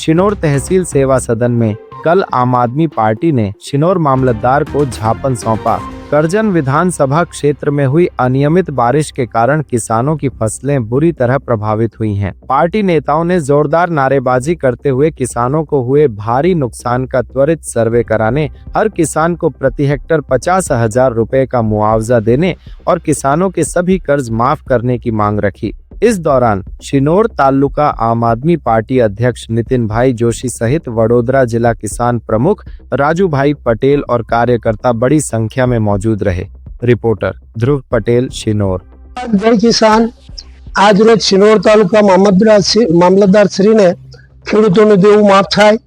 शिनोर तहसील सेवा सदन में कल आम आदमी पार्टी ने शिनोर मामलतदार को झापन सौंपा करजन विधानसभा क्षेत्र में हुई अनियमित बारिश के कारण किसानों की फ़सलें बुरी तरह प्रभावित हुई हैं। पार्टी नेताओं ने जोरदार नारेबाजी करते हुए किसानों को हुए भारी नुकसान का त्वरित सर्वे कराने, हर किसान को प्रति हेक्टर पचास हज़ार रूपए का मुआवजा देने और किसानों के सभी कर्ज माफ़ करने की मांग रखी इस दौरान शिनोर तालुका आम आदमी पार्टी अध्यक्ष नितिन भाई जोशी सहित वडोदरा जिला किसान प्रमुख राजू भाई पटेल और कार्यकर्ता बड़ी संख्या में मौजूद रहे रिपोर्टर ध्रुव पटेल शिनोर જય કિસાન આજ રોજ શિનોર તાલુકા મામલતદાર શ્રી- મામલતદાર શ્રીને ખેડૂતોનું દેવું માફ થાય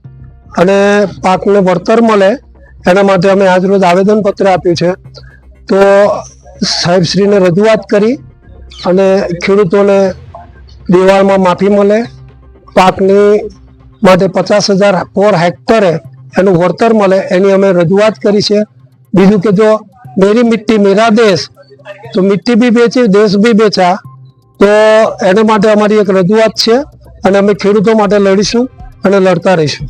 અને પાકને વળતર મળે એના માટે અમે આજ રોજ આવેદનપત્ર આપ્યું છે તો સાહેબશ્રીને રજૂઆત કરી અને ખેડૂતોને દિવાળમાં માફી મળે. પાકની માટે પચાસ હજાર પર હેક્ટરે એનું વળતર મળે, એની અમે રજૂઆત કરી છે. બીજું કે જો મેરી મિટ્ટી, મેરા દેશ, તો મિટ્ટી બી બેચી દેશ બી બેચા તો એના માટે અમારી એક રજૂઆત છે અને અમે ખેડૂતો માટે લડીશું અને લડતા રહીશું.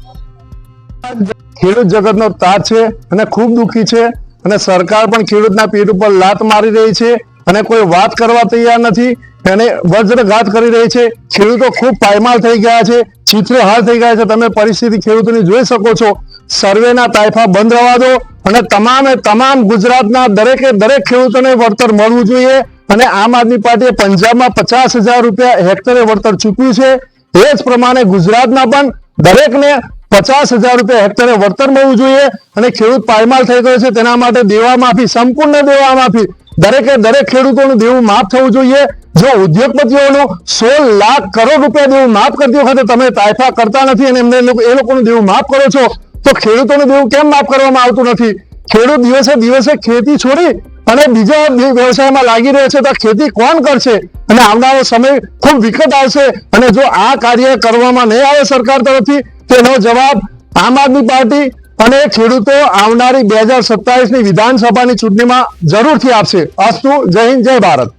ખેડૂત જગતનો તાજ છે અને ખૂબ દુઃખી છે અને સરકાર પણ ખેડૂતના પીઠ ઉપર લાત મારી રહી છે. અને કોઈ વાત કરવા તૈયાર નથી. એને વજ્રઘાત કરી રહી છે. ખેડૂતો ખૂબ પાયમાલ થઈ ગયા છે. ચિત્ર હાલ થઈ ગયા છે. તમે પરિસ્થિતિ ખેડૂતોની જોઈ શકો છો. સર્વેના તાયફા બંધ રહેવા દો અને તમામે તમામ ગુજરાતના દરેકે દરેક ખેડૂતોને વળતર મળવું જોઈએ અને આમ આદમી પાર્ટીએ પંજાબમાં પચાસ હજાર રૂપિયા હેક્ટરે વળતર ચૂક્યું છે. એ જ પ્રમાણે ગુજરાતમાં પણ દરેકને પચાસ હજાર રૂપિયા હેક્ટરે વળતર મળવું જોઈએ અને ખેડૂત પાયમાલ થઈ ગયો છે. તેના માટે દેવા માફી, સંપૂર્ણ દેવા માફી. દરેકે દરેક ખેડૂતોનું દેવું માફ થવું જોઈએ. જો ઉદ્યોગપતિઓનું સોળ લાખ કરોડ રૂપિયા દેવું માફ કરતી વખતે તમે તાયફા કરતા નથી અને એમને એ લોકોનું દેવું માફ કરો છો, તો ખેડૂતોનું દેવું કેમ માફ કરવામાં આવતું નથી? ખેડૂત દિવસે દિવસે ખેતી છોડી અને બીજા વ્યવસાયમાં લાગી રહ્યો છે, તો ખેતી કોણ કરશે? અને આવનારો સમય ખૂબ વિકટ આવશે. અને જો આ કાર્ય કરવામાં નહીં આવે સરકાર તરફથી તેનો જવાબ આમ આદમી પાર્ટી અને ખેડૂતો આવનારી બે હજાર સત્તાવીસની વિધાનસભાની ચૂંટણીમાં જરૂરથી આપશે. અસ્તુ, જય હિન્દ, જય ભારત.